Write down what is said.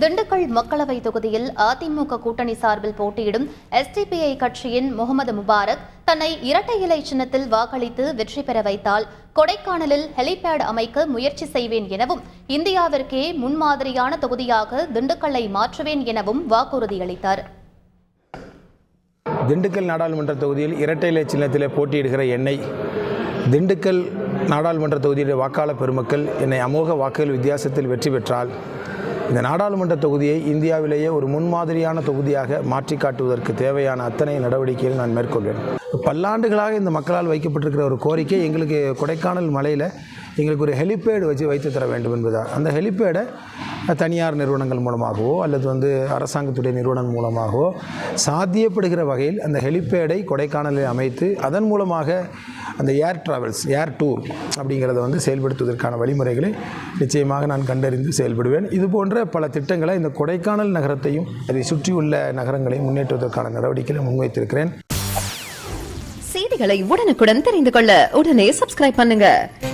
திண்டுக்கல் மக்களவை தொகுதியில் அதிமுக கூட்டணி சார்பில் போட்டியிடும் எஸ்டிபிஐ கட்சியின் முகமது முபாரக் தன்னை இரட்டை இலை சின்னத்தில் வாக்களித்து வெற்றி பெற வைத்தால் கொடைக்கானலில் ஹெலிபேட் அமைக்க முயற்சி செய்வேன் எனவும் இந்தியாவிற்கே முன்மாதிரியான தொகுதியாக திண்டுக்கல்லை மாற்றுவேன் எனவும் வாக்குறுதியளித்தார் திண்டுக்கல் நாடாளுமன்ற தொகுதியில் இரட்டை இலை சின்னத்தில் போட்டியிடுகிற என்னை திண்டுக்கல் நாடாளுமன்ற தொகுதியுடைய வாக்காளர் பெருமக்கள் என்னை அமோக வாக்குகள் வித்தியாசத்தில் வெற்றி பெற்றால் இந்த நாடாளுமன்ற தொகுதியை இந்தியாவிலேயே ஒரு முன்மாதிரியான தொகுதியாக மாற்றி காட்டுவதற்கு தேவையான அத்தனை நடவடிக்கைகளை நான் மேற்கொள்வேன். பல்லாண்டுகளாக இந்த மக்களால் வைக்கப்பட்டிருக்கிற ஒரு கோரிக்கை எங்களுக்கு கொடைக்கானல் மலையில் எங்களுக்கு ஒரு ஹெலிபேடு வச்சு வைத்து தர வேண்டும் என்பதால் அந்த ஹெலிபேடை தனியார் நிறுவனங்கள் மூலமாகவோ அல்லது வந்து அரசாங்கத்துடைய நிறுவனம் மூலமாகவோ சாத்தியப்படுகிற வகையில் அந்த ஹெலிபேடை கொடைக்கானலில் அமைத்து அதன் மூலமாக அந்த ஏர் டிராவல்ஸ் ஏர் டூர் அப்படிங்கிறத வந்து செயல்படுத்துவதற்கான வழிமுறைகளை நிச்சயமாக நான் கண்டறிந்து செயல்படுவேன். இது போன்ற பல திட்டங்களை இந்த கொடைக்கானல் நகரத்தையும் அதை சுற்றியுள்ள நகரங்களையும் முன்னேற்றுவதற்கான நடவடிக்கைகளை முன்வைத்திருக்கிறேன். செய்திகளை உடனுக்குடன் தெரிந்து கொள்ள உடனே சப்ஸ்கிரைப் பண்ணுங்கள்